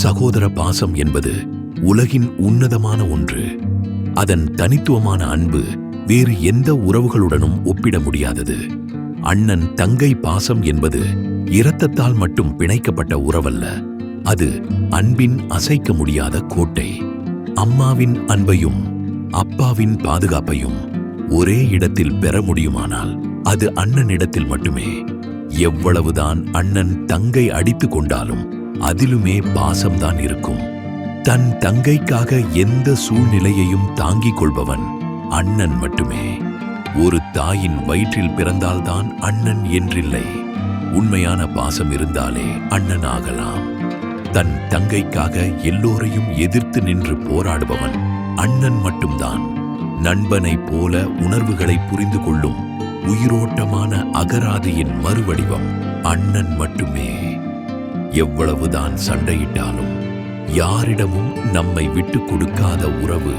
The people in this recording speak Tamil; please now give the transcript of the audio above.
சகோதர பாசம் என்பது உலகின் உன்னதமான ஒன்று. அதன் தனித்துவமான அன்பு வேறு எந்த உறவுகளுடனும் ஒப்பிட முடியாதது. அண்ணன் தங்கை பாசம் என்பது இரத்தத்தால் மட்டும் பிணைக்கப்பட்ட உறவல்ல. அது அன்பின் அசைக்க முடியாத கோட்டை. அம்மாவின் அன்பையும் அப்பாவின் பாதுகாப்பையும் ஒரே இடத்தில் பெற முடியுமானால் அது அண்ணனிடத்தில் மட்டுமே. எவ்வளவுதான் அண்ணன் தங்கை அடித்துக் கொண்டாலும் அதிலுமே பாசம்தான் இருக்கும். தன் தங்கைக்காக எந்த சூழ்நிலையையும் தாங்கிக் கொள்பவன் அண்ணன் மட்டுமே. ஒரு தாயின் வயிற்றில் பிறந்தால்தான் அண்ணன் என்றில்லை. உண்மையான பாசம் இருந்தாலே அண்ணன் ஆகலாம். தன் தங்கைக்காக எல்லோரையும் எதிர்த்து நின்று போராடுபவன் அண்ணன் மட்டும்தான். நண்பனைப் போல உணர்வுகளை புரிந்து கொள்ளும் உயிரோட்டமான அகராதியின் மறுவடிவம் அண்ணன் மட்டுமே. எவ்வளவுதான் சண்டையிட்டாலும் யாரிடமும் நம்மை விட்டு கொடுக்காத உறவு